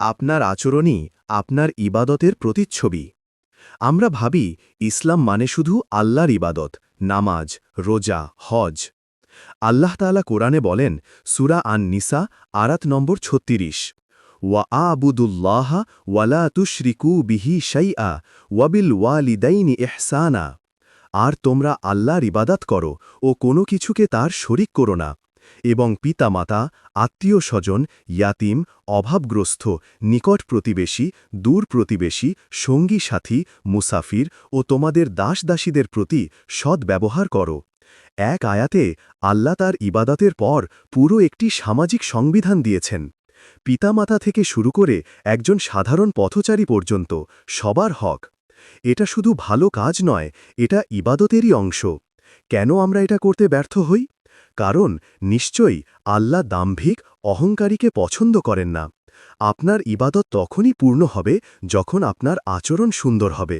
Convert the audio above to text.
আপনার আচরণই আপনার ইবাদতের প্রতিচ্ছবি। আমরা ভাবি, ইসলাম মানে শুধু আল্লাহর ইবাদত, নামাজ, রোজা, হজ। আল্লাহ তাআলা কোরআনে বলেন, সুরা আন নিসা আরাত নম্বর ছত্রিশ। ওয়া আবুদুল্লাহ ওয়ালা তুশরিকু বিহি শাইআ ওয়াবিল ওয়ালিদাইনি এহসানা আর তোমরা আল্লাহর ইবাদাত করো ও কোনো কিছুকে তার শরিক করো না। এবং পিতামাতা আত্মীয় স্বজন ইয়াতিম, অভাবগ্রস্ত, নিকট প্রতিবেশী, দূর প্রতিবেশী, সঙ্গী সাথী, মুসাফির ও তোমাদের দাসদাসীদের প্রতি সৎ ব্যবহার করো। এক আয়াতে আল্লাহ তার ইবাদতের পর পুরো একটি সামাজিক সংবিধান দিয়েছেন। পিতামাতা থেকে শুরু করে একজন সাধারণ পথচারী পর্যন্ত সবার হক। এটা শুধু ভালো কাজ নয়, এটা ইবাদতেরই অংশ। কেন আমরা এটা করতে ব্যর্থ হই? কারণ নিশ্চয়ই আল্লাহ দাম্ভিক অহংকারীকে পছন্দ করেন না। আপনার ইবাদত তখনই পূর্ণ হবে যখন আপনার আচরণ সুন্দর হবে।